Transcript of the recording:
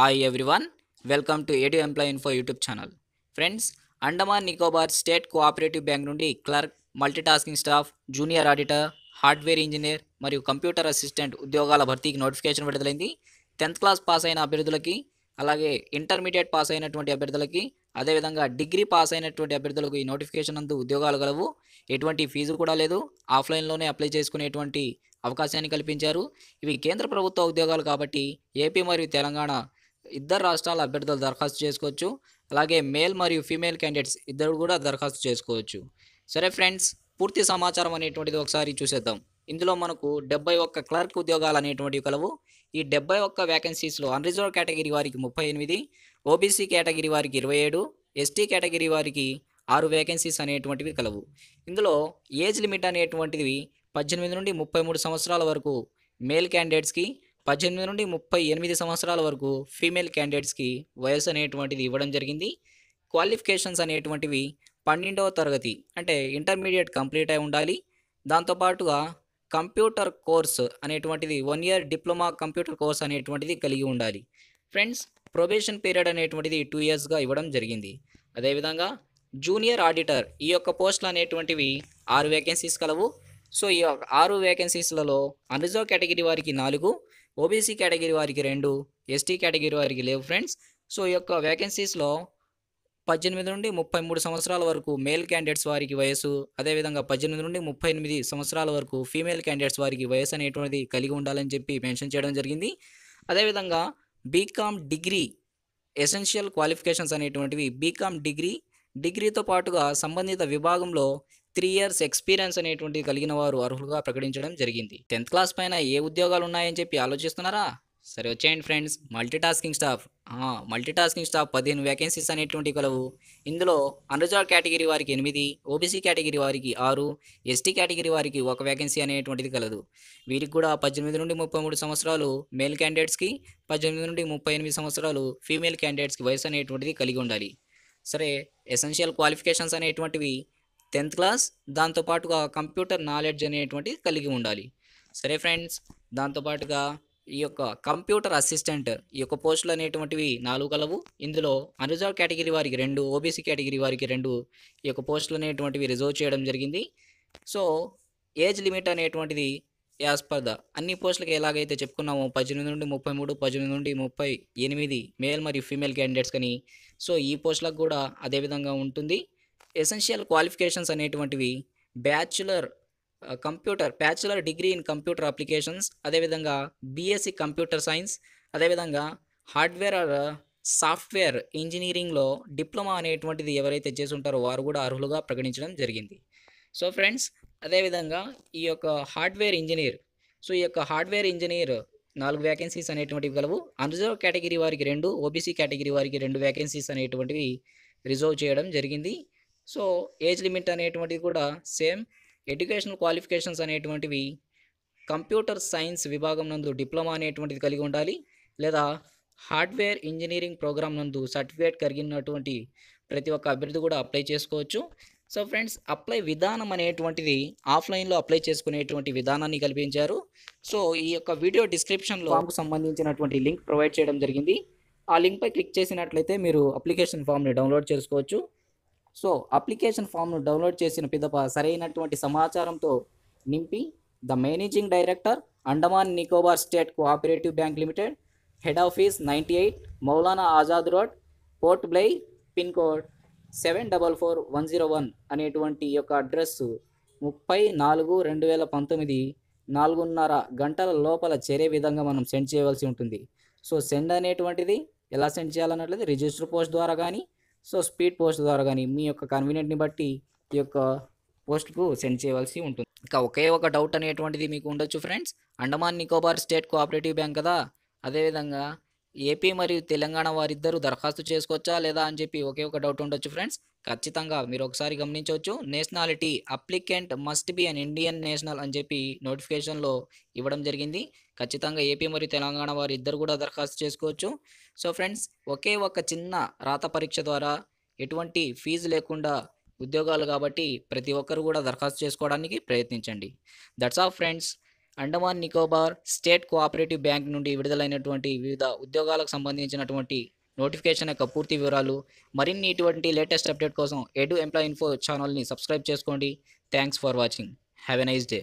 Hi everyone welcome to edu employ info YouTube channel friends Andaman Nicobar state cooperative bank నుండి clerk multitasking staff junior auditor hardware engineer మరియు computer assistant ఉద్యోగాల భర్తీకి notification విడుదలైంది. Tenth class pass అయిన అభ్యర్థులకి అలాగే intermediate pass అయినటువంటి అభ్యర్థులకి అదేవిధంగా డిగ్రీ పాస్ అయినటువంటి అభ్యర్థులకు ఈ నోటిఫికేషన్ అందు ఉద్యోగాలు గలవు. ఎటువంటి ఫీజు కూడా లేదు. ఆఫ్లైన్లోనే అప్లై చేసుకునేటువంటి అవకాశాన్ని కల్పించారు. ఇవి కేంద్ర ప్రభుత్వ ఉద్యోగాలు కాబట్టి ఏపీ మరియు తెలంగాణ ఇద్దరు రాష్ట్రాల అభ్యర్థులు దరఖాస్తు చేసుకోవచ్చు. అలాగే మేల్ మరియు ఫీమేల్ క్యాండిడేట్స్ ఇద్దరు కూడా దరఖాస్తు చేసుకోవచ్చు. సరే ఫ్రెండ్స్ పూర్తి సమాచారం అనేటువంటిది ఒకసారి చూసేద్దాం. ఇందులో మనకు డెబ్బై ఒక్క క్లర్క్ ఉద్యోగాలు అనేటువంటివి కలవు. ఈ డెబ్బై ఒక్క వ్యాకెన్సీస్లో అన్రిజర్వ్ కేటగిరీ వారికి ముప్పై ఎనిమిది ఓబీసీ కేటగిరీ వారికి ఇరవై ఏడు ఎస్టీ కేటగిరీ వారికి ఆరు వేకెన్సీస్ అనేటువంటివి కలవు. ఇందులో ఏజ్ లిమిట్ అనేటువంటివి పద్దెనిమిది నుండి ముప్పై మూడు సంవత్సరాల వరకు మేల్ క్యాండిడేట్స్కి పద్దెనిమిది నుండి ముప్పై ఎనిమిది సంవత్సరాల వరకు ఫీమేల్ క్యాండిడేట్స్కి వయసు అనేటువంటిది ఇవ్వడం జరిగింది. క్వాలిఫికేషన్స్ అనేటువంటివి పన్నెండవ తరగతి అంటే ఇంటర్మీడియట్ కంప్లీట్ అయి ఉండాలి. దాంతోపాటుగా కంప్యూటర్ కోర్స్ అనేటువంటిది one year diploma computer course అనేటువంటిది కలిగి ఉండాలి. ఫ్రెండ్స్ ప్రొబేషన్ పీరియడ్ అనేటువంటిది టూ ఇయర్స్గా ఇవ్వడం జరిగింది. అదేవిధంగా జూనియర్ ఆడిటర్ ఈ యొక్క పోస్టులు అనేటువంటివి ఆరు వేకెన్సీస్ కలవు. సో ఈ ఆరు వేకెన్సీస్లలో అన్రిజర్వ్ కేటగిరీ వారికి నాలుగు ఓబీసీ కేటగిరీ వారికి రెండు ఎస్టీ కేటగిరీ వారికి లేవు ఫ్రెండ్స్ సో ఈ యొక్క వేకెన్సీస్లో పద్దెనిమిది నుండి ముప్పై మూడు సంవత్సరాల వరకు మేల్ క్యాండిడేట్స్ వారికి వయసు అదేవిధంగా పద్దెనిమిది నుండి ముప్పై ఎనిమిది సంవత్సరాల వరకు ఫీమేల్ క్యాండిడేట్స్ వారికి వయసు అనేటువంటిది కలిగి ఉండాలని చెప్పి మెన్షన్ చేయడం జరిగింది. అదేవిధంగా బీకామ్ డిగ్రీ ఎసెన్షియల్ క్వాలిఫికేషన్స్ అనేటువంటివి బీకామ్ డిగ్రీ డిగ్రీతో పాటుగా సంబంధిత విభాగంలో త్రీ ఇయర్స్ ఎక్స్పీరియన్స్ అనేటువంటిది కలిగిన వారు అర్హులుగా ప్రకటించడం జరిగింది. టెన్త్ క్లాస్ పైన ఏ ఉద్యోగాలు ఉన్నాయని చెప్పి ఆలోచిస్తున్నారా? సరే వచ్చేయండి friends. Multitasking staff. Multitasking staff పదిహేను వేకెన్సీస్ అనేటువంటి కలవు. ఇందులో అన్రిజర్వ్ కేటగిరీ వారికి ఎనిమిది ఓబీసీ కేటగిరీ వారికి ఆరు ఎస్టీ కేటగిరీ వారికి ఒక వేకెన్సీ అనేటువంటిది కలదు. వీరికి కూడా పద్దెనిమిది నుండి ముప్పై మూడు సంవత్సరాలు మేల్ క్యాండిడేట్స్కి పద్దెనిమిది నుండి ముప్పై ఎనిమిది సంవత్సరాలు ఫీమేల్ క్యాండిడేట్స్కి వయసు అనేటువంటిది కలిగి ఉండాలి. సరే ఎసెన్షియల్ క్వాలిఫికేషన్స్ అనేటువంటివి టెన్త్ క్లాస్ దాంతోపాటుగా కంప్యూటర్ నాలెడ్జ్ అనేటువంటి కలిగి ఉండాలి. సరే ఫ్రెండ్స్ దాంతోపాటుగా ఈ యొక్క కంప్యూటర్ అసిస్టెంట్ ఈ యొక్క పోస్టులు అనేటువంటివి నాలుగు కలవు. ఇందులో అన్రిజర్వ్ కేటగిరీ వారికి రెండు ఓబీసీ కేటగిరీ వారికి రెండు ఈ యొక్క పోస్టులు అనేటువంటివి రిజర్వ్ చేయడం జరిగింది. సో ఏజ్ లిమిట్ అనేటువంటిది యాజ్ పర్ ద అన్ని పోస్టులకి ఎలాగైతే చెప్పుకున్నామో పద్దెనిమిది నుండి ముప్పై మూడు పద్దెనిమిది నుండి ముప్పై ఎనిమిది మేల్ మరియు ఫీమేల్ క్యాండిడేట్స్ కానీ సో ఈ పోస్టులకు కూడా అదే విధంగా ఉంటుంది. ఎసెన్షియల్ క్వాలిఫికేషన్స్ అనేటువంటివి bachelor computer bachelor degree in computer applications అదేవిధంగా బీఎస్సీ కంప్యూటర్ సైన్స్ అదేవిధంగా హార్డ్వేర్ ఆర్ సాఫ్ట్వేర్ ఇంజనీరింగ్లో డిప్లొమా అనేటువంటిది ఎవరైతే చేసి ఉంటారో వారు కూడా అర్హులుగా ప్రకటించడం జరిగింది. సో ఫ్రెండ్స్ అదేవిధంగా ఈ యొక్క హార్డ్వేర్ ఇంజనీర్ సో ఈ యొక్క హార్డ్వేర్ ఇంజనీర్ నాలుగు వేకెన్సీస్ అనేటువంటివి కలవు అన్రిజర్వ్ కేటగిరీ వారికి రెండు ఓబీసీ కేటగిరీ వారికి రెండు వేకెన్సీస్ అనేటువంటివి రిజర్వ్ చేయడం జరిగింది. సో ఏజ్ లిమిట్ అనేటువంటిది కూడా సేమ్. ఎడ్యుకేషనల్ క్వాలిఫికేషన్స్ అనేటువంటివి కంప్యూటర్ సైన్స్ విభాగం నందు డిప్లొమా అనేటువంటిది కలిగి ఉండాలి. లేదా హార్డ్వేర్ ఇంజనీరింగ్ ప్రోగ్రామ్ నందు సర్టిఫికేట్ కలిగినటువంటి ప్రతి ఒక్క అభ్యర్థి కూడా అప్లై చేసుకోవచ్చు. సో ఫ్రెండ్స్ అప్లై విధానం అనేటువంటిది ఆఫ్లైన్లో అప్లై చేసుకునేటువంటి విధానాన్ని కల్పించారు. సో ఈ యొక్క వీడియో డిస్క్రిప్షన్లో ఫామ్కు సంబంధించినటువంటి లింక్ ప్రొవైడ్ చేయడం జరిగింది. ఆ లింక్పై క్లిక్ చేసినట్లయితే మీరు అప్లికేషన్ ఫామ్ని డౌన్లోడ్ చేసుకోవచ్చు. సో అప్లికేషన్ ఫామ్ను డౌన్లోడ్ చేసిన పిదప సరైనటువంటి సమాచారంతో నింపి the managing director Andaman Nicobar state cooperative bank limited head office ninety eight Maulana Azad road Port Blair pin code seven double four one zero one అనేటువంటి యొక్క address ముప్పై నాలుగు రెండు వేల పంతొమ్మిది నాలుగున్నర గంటల లోపల చేరే విధంగా మనం సెండ్ చేయవలసి ఉంటుంది. సో సెండ్ అనేటువంటిది ఎలా సెండ్ చేయాలన్నట్లయితే రిజిస్టర్ పోస్ట్ ద్వారా కానీ సో స్పీడ్ పోస్ట్ ద్వారా కానీ మీ యొక్క కన్వీనియంట్ని బట్టి ఈ యొక్క పోస్ట్కు సెండ్ చేయవలసి ఉంటుంది. ఇంకా ఒకే ఒక డౌట్ అనేటువంటిది మీకు ఉండొచ్చు friends Andaman Nicobar state cooperative bank కదా. అదేవిధంగా ఏపీ మరియు తెలంగాణ వారిద్దరూ దరఖాస్తు చేసుకోవచ్చా లేదా అని చెప్పి ఒకే ఒక డౌట్ ఉండొచ్చు ఫ్రెండ్స్ ఖచ్చితంగా మీరు ఒకసారి గమనించవచ్చు. Nationality applicant must be an Indian national అని చెప్పి నోటిఫికేషన్లో ఇవ్వడం జరిగింది. ఖచ్చితంగా ఏపీ మరియు తెలంగాణ వారు ఇద్దరు కూడా దరఖాస్తు చేసుకోవచ్చు. సో ఫ్రెండ్స్ ఒకే ఒక చిన్న రాత పరీక్ష ద్వారా ఎటువంటి ఫీజు లేకుండా ఉద్యోగాలు కాబట్టి ప్రతి ఒక్కరు కూడా దరఖాస్తు చేసుకోవడానికి ప్రయత్నించండి. That's of friends Andaman Nicobar state cooperative bank నుండి విడుదలైనటువంటి వివిధ ఉద్యోగాలకు సంబంధించినటువంటి నోటిఫికేషన్ యొక్క పూర్తి వివరాలు మరిన్ని ఇటువంటి లేటెస్ట్ అప్డేట్ కోసం ఎడు ఎంప్లాయ్ ఇన్ఫో ఛానల్ని సబ్స్క్రైబ్ చేసుకోండి. Thanks for watching. Have a nice day.